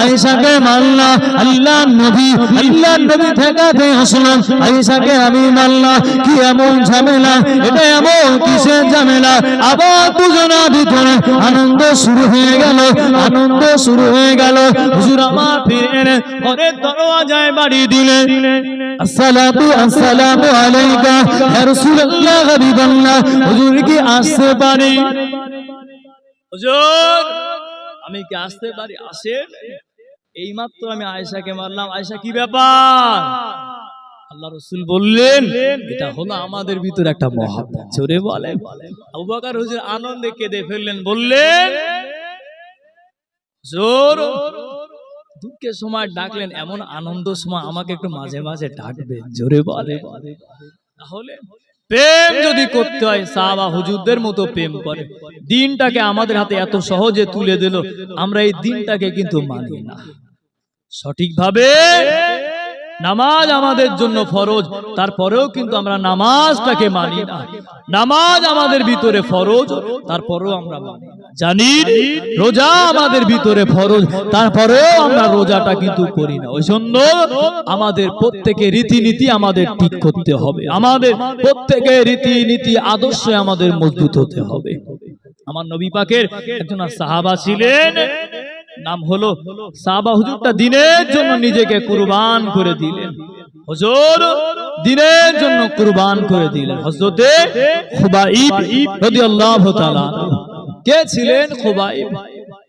আয়েশাকে মানলাম আল্লাহ নবী আল্লাহ নবী ঠেকাতে আসলাম। আমি মানলাম কি এমন ঝামেলা, এটা এমন কিসের ঝামেলা? আবার দুজনা ভিতরে আনন্দ শুরু হয়ে গেল, আনন্দ শুরু হয়ে গেল। হুজুর আমার ফিরে ঘরের দরওয়াজায় বাড়ি আসসালাতু আসসালামু আলাইকা রাসূলুল্লাহ হাবিবাল্লাহ। হুজুর কি আসতে পারি? হুজুর, আমি কি আসতে পারি? আসেন। এইমাত্র আমি আয়েশাকে মারলাম। আয়েশা, কি ব্যাপার? আল্লাহ রসুল বললেন, এটা হলো আমাদের ভিতরে একটা মহাব্বত। জোরে বলেন। আবু বকর হুজুর আনন্দে কেঁদে ফেললেন, বললেন জোর দুঃখের সময় ডাকলেন, এমন আনন্দ সময় আমাকে একটু মাঝে মাঝে ডাকবেন। জোরে বলে তাহলে প্রেম যদি করতে হয় সাহাবা হুজুরদের মতো প্রেম করে। দিনটাকে আমাদের হাতে এত সহজে তুলে দিল আমরা এই দিনটাকে কিন্তু মানি না। সঠিকভাবে নামাজ আমাদের জন্য ফরজ তারপরেও কিন্তু আমরা নামাজটাকে মানি না। নামাজ আমাদের ভিতরে ফরজ তারপরেও আমরা মানি না। জানি রোজা আমাদের ভিতরে ফরজ তারপরেও আমরা রোজাটা কিন্তু করি না। ওই জন্য আমাদের প্রত্যেকে রীতিনীতি আমাদের ঠিক করতে হবে। আমাদের প্রত্যেকে রীতিনীতি আদর্শে আমাদের মজবুত হতে হবে। আমার নবী পাকের একজন সাহাবা ছিলেন। নাম হলো সাহাবা হুজুরটা দিনের জন্য নিজেকে কুরবান করে দিলেন। হুজুর দিনের জন্য কুরবান করে দিলেন। হযরতে খুবাইব রাদিয়াল্লাহু তাআলা কে ছিলেন খোবাইব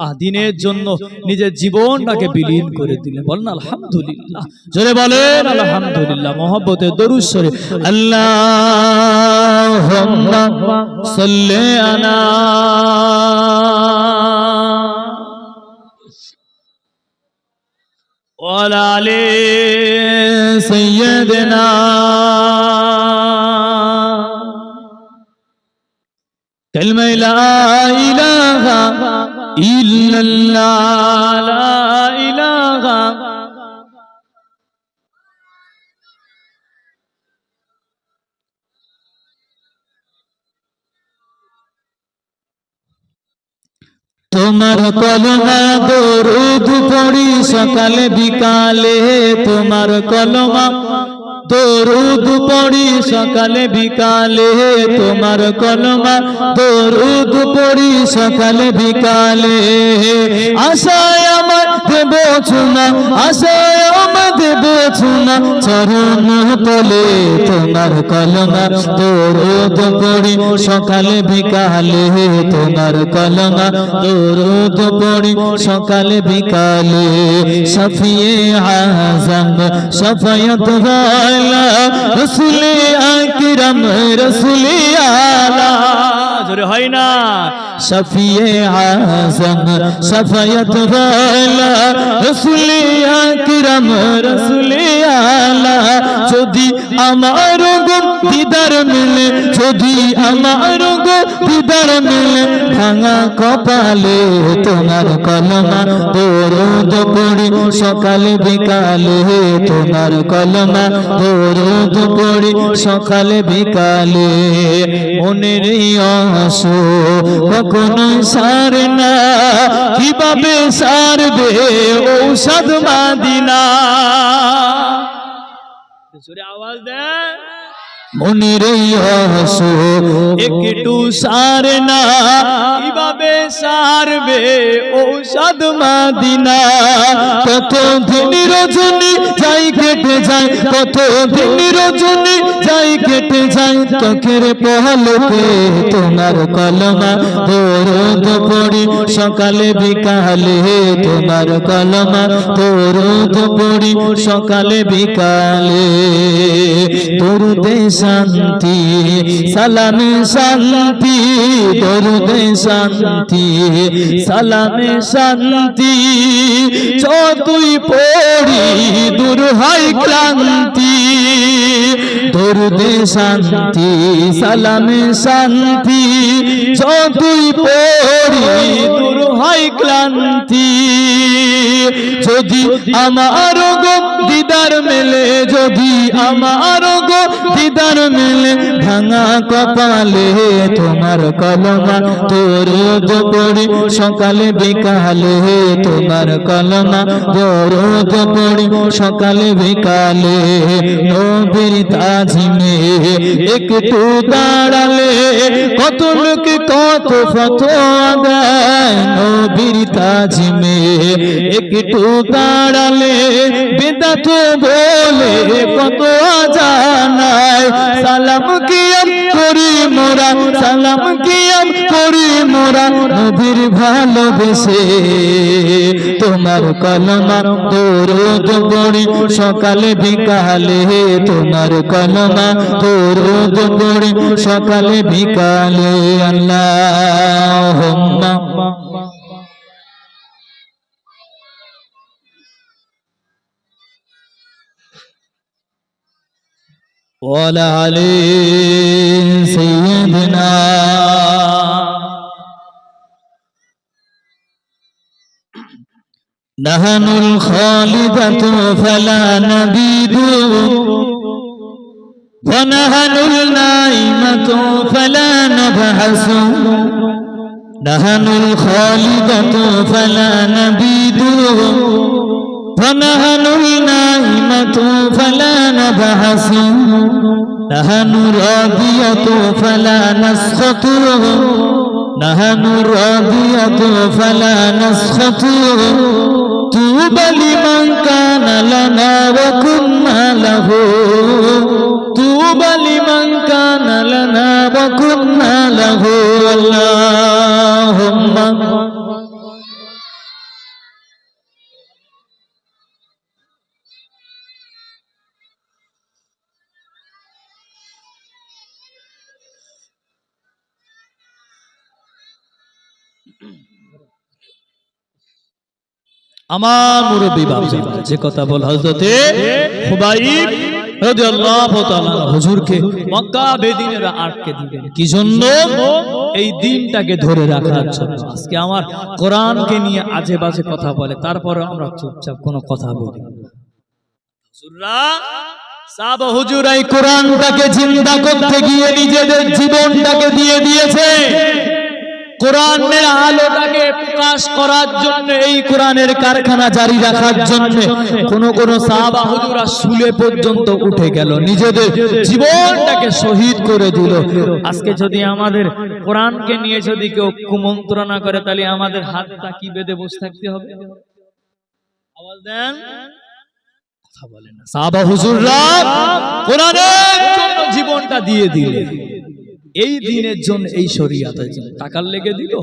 আদিনের জন্য নিজের জীবনটাকে বিলীন করে দিলেন। বলেন, আলহামদুলিল্লাহ। জোরে বলেন, আলহামদুলিল্লাহ। মহব্বতে দরুশ্বরে আল্লাহ সল্লে আনা ওয়ালা আলী না كلمة لا إله إلا الله لا إله তোমার কলমা দরুদ পড়ি সকালে বিকালে তোমার কলমা দরুদ পড়ি সকালে, বিকালে, তোমার কলমা। দরুদ পড়ি সকালে, বিকালে। আশায় আমার দেব চুনা আশায় আমার চুনা চরণ তলে, তোমার কলমা দরুদ পড়ি। সকালে বিকালে তোমার কলমা দরুদ পড়ি। সকালে বিকালে সফিয়ে আজম, সফায়ত গালা রসুলে আকরম, রসুলে আলা। হয় না। সফিয়ে আজম, সফায়ত রসুলে আলা। যদি আমার গো দিদার মিলে, যদি আমার গো দিদার মিলে, ভাঙা কপালে তোমার কলমা, দরুদ পড়ি সকালে বিকালে তোমার কলমা, দরুদ পড়ি সকালে বিকালে। মনের অসু কখনো সার না, কীভাবে সারবে ঔষধ মাদিনা? জোরে আওয়াজ দেয় মনির হসু একটু সার না কীভাবে সারবে ঔষধ মাদিনা? কত দিন রজনী যাই কেটে যায় কত দিন রজনী যাই কেটে যায় চোখের পহলতে তোমার কলমা পড়ি। সকালে বিকালে তোমার কলমা দরদ পড়ি, সকালে বিকালে দরুদে শান্তি, সালামে শান্তি দরুদে শান্তি, সালামে শান্তি। যতই পড়ি, দূর হয় ক্লান্তি দরুদে শান্তি, সালামে শান্তি যতই পড়ি দূর হয় ক্লান্তি। যদি আমার দিদার মেলে যদি আমার গো, দিদার মেলে ভাঙা কপালে তোমার কলমা, তোর পড়ি সকালে বিকালে তোমার কলমা দরদ পড়ি সকালে বিকালে নবীর তাজিমে। একটু দাঁড়ালে কত লোক কত ফতোয়া নবীর তাজিমে। একটু দাঁড়ালে বেদাত বলে কত জানায় সালাম কিয়াম করি মোরা, সালাম কিয়াম করি মোরা, নবীর ভালোবেসে। তোমার কলমা দরদ পড়ি, সকালে বিকালে তোমার কলমা দরদ পড়ি, সকালে বিকালে আল্লাহ وعلى علي سيدنا. نحن الخالدة فلا نبيد. ونحن النائمة فلا نبحث. نحن الخالدة فلا نبيد. ونحن النائمة فلا نبحث نحن راضية فلا نسخط نحن راضية فلا نسخط طوبى لمن كان لنا আমার মুরব্বী বাবজি, যে কথা বল হযরতে খুবাইব হুজুরকে মক্কা বেদিনেরা আটকে দিলেন। কি জন্য? এই দিনটাকে ধরে রাখার জন্য। আজকে আমার কোরআনকে নিয়ে আজে কথা বলে তারপরে আমরা চুপচাপ কোনো কথা বলি। হুজুররা সাব হুজুর এই কোরআনটাকে জিন্দা করতে গিয়ে নিজেদের জীবনটাকে দিয়ে দিয়েছে। কোরআনের আলোটাকে প্রকাশ করার জন্য, এই কোরআনের কারখানা জারি রাখার জন্য কোন কোন হুজুরা শুলে পর্যন্ত উঠে গেল। নিজেদের জীবনটাকে শহীদ করে দিল। আজকে যদি আমাদের কোরআনকে নিয়ে যদি কেউ কুমন্ত্রণা করে, তাহলে আমাদের হাতটা কি বেঁধে বসে থাকতে হবে? আওয়াজ দেন। কথা বলেন সাহাবা হুজুররা কোরআনের জন্য জীবনটা দিয়ে দিলে এই দিনের জন্য এই শরীয়তের জন্য টাকার লেগে দিল?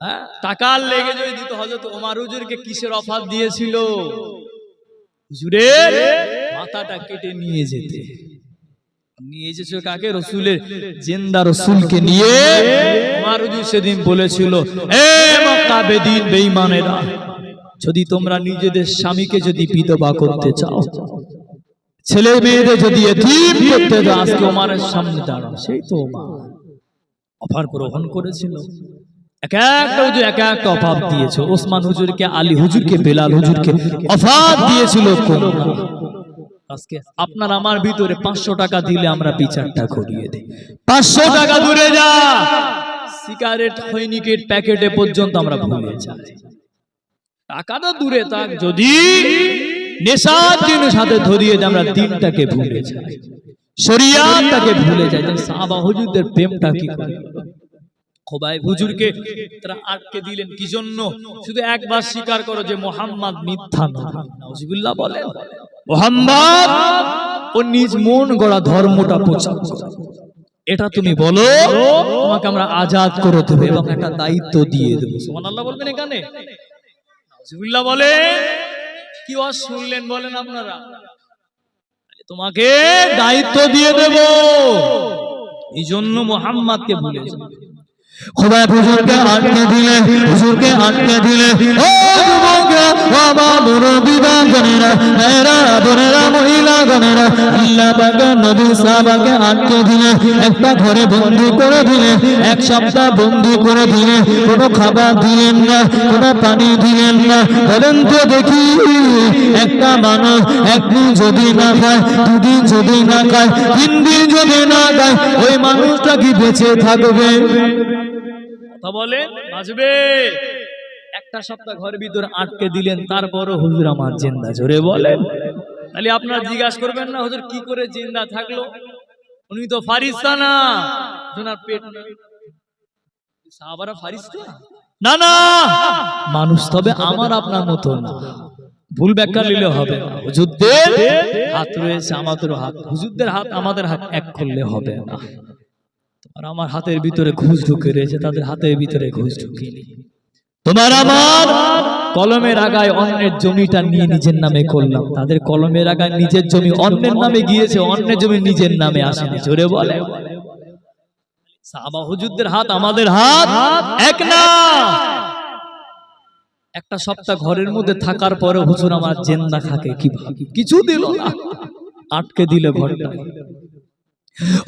হ্যাঁ? টাকার লেগে যদি দিত, হযরত ওমর হুজুরকে কিসের অফার দিয়েছিল? হুজুরের মাথাটা কেটে নিয়ে যেতে। নিয়ে এসেছ কাকে? রসুলের জেন্দা রসুলকে নিয়ে। ওমর সেদিন বলেছিল, এ মক্কা বেদিন বেঈমানেরা, যদি তোমরা নিজেদের স্বামীকে যদি বিধবা করতে চাও ছেলে মেয়েদের যদি এতিম করতে দাও আজকে ওমারের সামনে দাঁড়াও সেই তো ওমর অফার গ্রহণ করেছিল। এক একটা হুজুর এক একটা অফার দিয়েছে। ওসমান হুজুরকে আলী হুজুরকে বেলাল হুজুরকে অফার দিয়েছিল কোন আজকে আপনার আমার ভিতরে পাঁচশো টাকা দিলে আমরা বিচারটা ঘটিয়ে দিই। পাঁচশো টাকা দূরে যা। সিগারেট খৈনিকের প্যাকেটে পর্যন্ত আমরা ভুলে যাই। টাকাটা দূরে থাক যদি নেশার জিনিস হাতে ধরিয়ে দিয়ে আমরা দিনটাকে ভুলে যাই। শরিয়াতটাকে ভুলে যাই যে হুজুরদের প্রেমটা কি করে? হুজুরকে তারা দিলেন কি জন্য? শুধু একবার স্বীকার করো যে মোহাম্মদ মিথ্যা নিজ মন গড়া ধর্মটা প্রচার এটা তুমি বলো, তোমাকে আমরা আজাদ করে দেবো এবং একটা দায়িত্ব দিয়ে দেবো। বলবেন এখানে? বলে কি ওয়াজ শুনলেন বলেন আপনারা? তোমাকে দায়িত্ব দিয়ে দেব। এই জন্য মোহাম্মদকে ভুলেছে খোদা হুজুরকে আটকে দিলে, হুজুরকে আটকে দিলে, ও বাবা একটা ঘরে বন্দি করে দিলে, এক সপ্তাহ বন্দি করে দিলে, কোনো খাবার দিলেন না, কোনো পানি দিলেন না। বলেন তো দেখি, একটা মানুষ একদিন যদি না খায়, দুদিন যদি না খায়, তিন দিন যদি না খায়, ওই মানুষটা কি বেঁচে থাকবে? কথা বাঁচবে একটা সপ্তাহ ঘরের ভিতর আটকে দিলেন, তারপরও হুজুর আমার জিন্দা, জোরে বলেন। তাহলে আপনারা জিজ্ঞাসা করবেন না, হুজুর কি করে জিন্দা থাকল? উনি তো ফারিস্তা না। ওনার পেট সাহাবারা ফারিস্তা? না না। মানুষ তবে আমার আপনার মতো না। ভুল ব্যাখ্যা নিলে হবে না। হুজুরদের হাত রয়েছে আমাদেরও হাত। হুজুরদের হাত আমাদের হাত এক করলে হবে না। আর আমার হাতের ভিতরে ঘুষ ঢুকে রয়েছে, তাদের হাতের ভিতরে ঘুষ ঢুকিনি। তোমার আমার কলমের আগায় অন্যের জমিটা নিয়ে নিজের নামে করলাম। তাদের কলমের আগায় নিজের জমি অন্যের নামে গিয়েছে, অন্যের জমি নিজের নামে আসেনি। জোরে বলে। হাত আমাদের হাত, এক না। একটা সপ্তাহ ঘরের মধ্যে থাকার পরে হুজুর আমার জেন্দা থাকে কি কিছু দিল না। আটকে দিলে ঘরটা।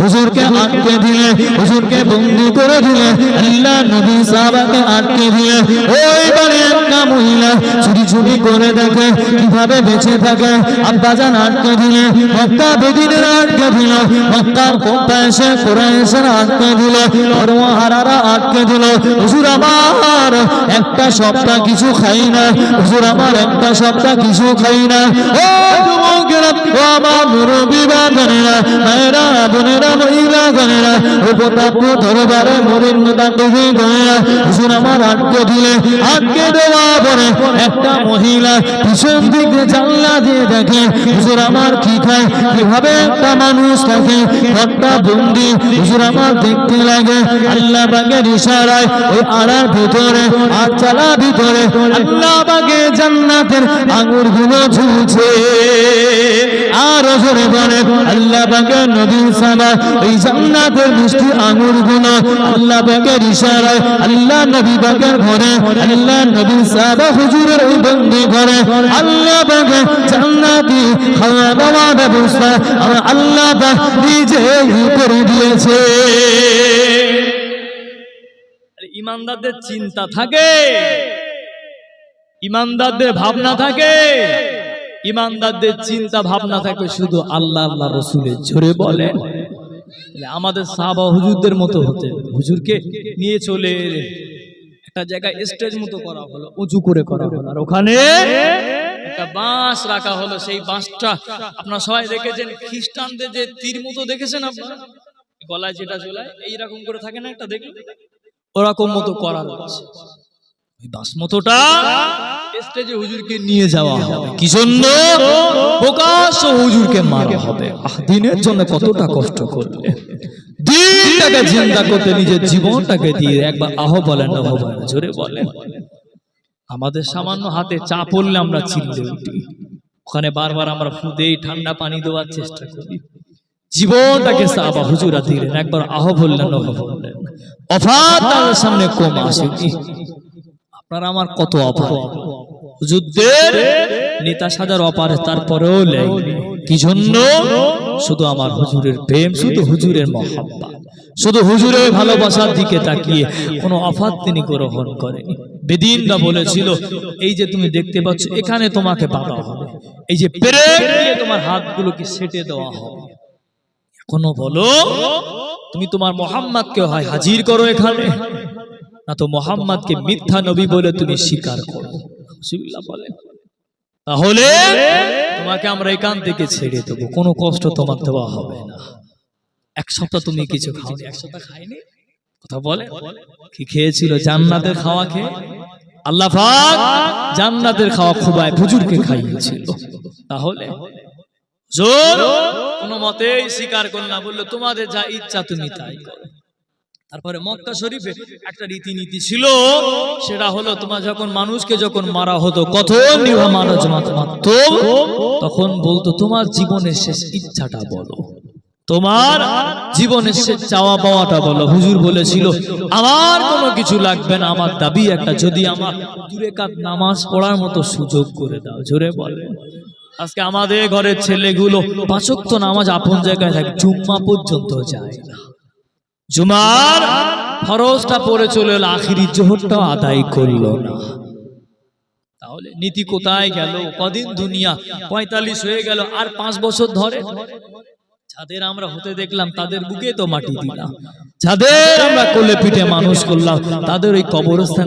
হুজুরকে আটকে দিলে হুজুরকে বন্দি করে দিলে আল্লাহ নবী সাহাবাকে আটকে দিলে ওই বাড়ি একটা মহিলা চুরি চুরি করে দেখে কীভাবে বেঁচে থাকে আব্বাজান আটকে দিলে মক্কা বেদিনের আটকে দিল মক্কার কোপা এসে কোরআশের আটকে দিল ধর্মহারারা আটকে দিল হুজুর আমার একটা সপ্তাহ কিছু খাই না হুজুর আমার একটা সপ্তাহ কিছু খাই না ও যুবকেরা ও আমার মুরব্বী বাঁধনেরা মায়েরা বোনেরা মহিলা গনেরা ও প্রতাপ্য দরবারে মরিন গনেরা আমার আটকে দিলে, আটকে দেওয়া পরে একটা মহিলা দিকে জানলা দিয়ে দেখে, হুজুর আমার কি খায়, কীভাবে একটা মানুষ থাকে ঘরটা বন্দি, হুজুর আমার দেখতে লাগে, আল্লাহ বাগের ইশারায় ওই আড়ার ভিতরে, আর চালা ভিতরে আল্লাহ বাগে জান্নাতের আঙুরগুলো ঝুলছে আর জোরে বলে, আল্লাহ বাগের নবী জান্নাতের মিষ্টি আঙুরগুলো আল্লাহ আল্লাহ নবী ঘরে, আল্লাহ নবী সাবা হুজুরের বন্দি ঘরে, আল্লাহ জান্নাতি খাওয়া দাওয়া ব্যবস্থা আল্লাহ নিজেই করে দিয়েছে। ইমানদারদের চিন্তা থাকে, ইমানদারদের ভাবনা থাকে, ইমানদারদের চিন্তা ভাবনা থাকে শুধু আল্লাহ আল্লাহ রসুলের জোরে বলেন। আমাদের সাহাবা হুজুরদের মতো হতে হুজুরকে নিয়ে চলে একটা জায়গায় স্টেজ মতো করা হলো, উঁচু করে করা হলো। আর ওখানে একটা বাঁশ রাখা হলো। সেই বাঁশটা আপনারা সবাই দেখেছেন, খ্রিস্টানদের যে তীর মতো দেখেছেন আপনারা? গলায় যেটা ঝোলায় এইরকম করে থাকে না একটা দেখলে ওরকম মতো করা রয়েছে ওই বাস স্টেজে হুজুরকে নিয়ে যাওয়া হবে। কি জন্য প্রকাশ হুজুরকে মারা হবে। দিনের জন্য কতটা কষ্ট করলে? দিনটাকে চিন্তা করতে নিজের জীবনটাকে দিয়ে একবার আহ বলেন আহ বলেন জোরে বলেন। আমাদের সামান্য হাতে চা পড়লে আমরা চিল্লে উঠি। ওখানে বারবার আমরা ফুদেই ঠান্ডা পানি দেওয়ার চেষ্টা করি। জীবনটাকে সাবা হুজুরা দিলেন একবার আহ বললেন বললেন। অফাত তাদের সামনে কম আসেনি। আপনার আমার কত অফার যুদ্ধের নেতা সাজার অপার তারপরেও লেগেনি কি জন্য? শুধু আমার হুজুরের প্রেম, শুধু হুজুরের মহাব্বা শুধু হুজুরের ভালোবাসার দিকে তাকিয়ে কোনো অফাত তিনি গ্রহণ করেনি। বেদিনরা বলেছিল, এই যে তুমি দেখতে পাচ্ছ, এখানে তোমাকে বাঁধা হবে। এই যে পেরেক দিয়ে তোমার হাতগুলোকে সেটে দেওয়া হবে। এখনও বলো, তুমি তোমার মোহাম্মদকে হয় হাজির করো এখানে। না তো মোহাম্মদকে মিথ্যা নবী বলে তুমি স্বীকার করো। তাহলে তোমাকে আমরা এখান থেকে ছেড়ে দেবো। কোনো কষ্ট তোমার দেওয়া হবে না। এক সপ্তাহ তুমি কিছু খাও এক সপ্তাহ খাইনি? কথা বলে? কি খেয়েছিল? জান্নাতের খাওয়া খেয়ে? আল্লাহ জান্নাতের খাওয়া খুবায় হুজুরকে খাইয়েছিল। তাহলে কোনো মতেই স্বীকার করল না, বলল, তোমাদের যা ইচ্ছা তুমি তাই করো। তারপরে মক্কা শরীফে একটা রীতিনীতি ছিল সেটা হলো তোমার যখন মানুষকে যখন মারা হতো কত নিভা মানুষ মারতো তখন বলতো তোমার জীবনের শেষ ইচ্ছাটা বলো। তোমার জীবনের সে চাওয়া পাওয়াটা বলো। হুজুর বলেছিল আমার কোনো কিছু লাগবে না আমার দাবি একটা যদি আমার দূরে কাত নামাজ পড়ার মতো সুযোগ করে দাও। জোরে বলে। আজকে আমাদের ঘরের ছেলেগুলো পাঁচক তো নামাজ আপন জায়গায় থাকে জুম্মা পর্যন্ত যায় না। জুমার ফরজটা পড়ে চলে এলো, আখিরি জোহরটাও আদায় করল না। তাহলে নীতি কোথায় গেল? কদিন দুনিয়া পঁয়তাল্লিশ হয়ে গেল, আর পাঁচ বছর ধরে? যাদের আমরা হতে দেখলাম, তাদের বুকে তো মাটি দিলাম। যাদের আমরা কোলে পিঠে মানুষ করলাম, তাদের ওই কবরস্থান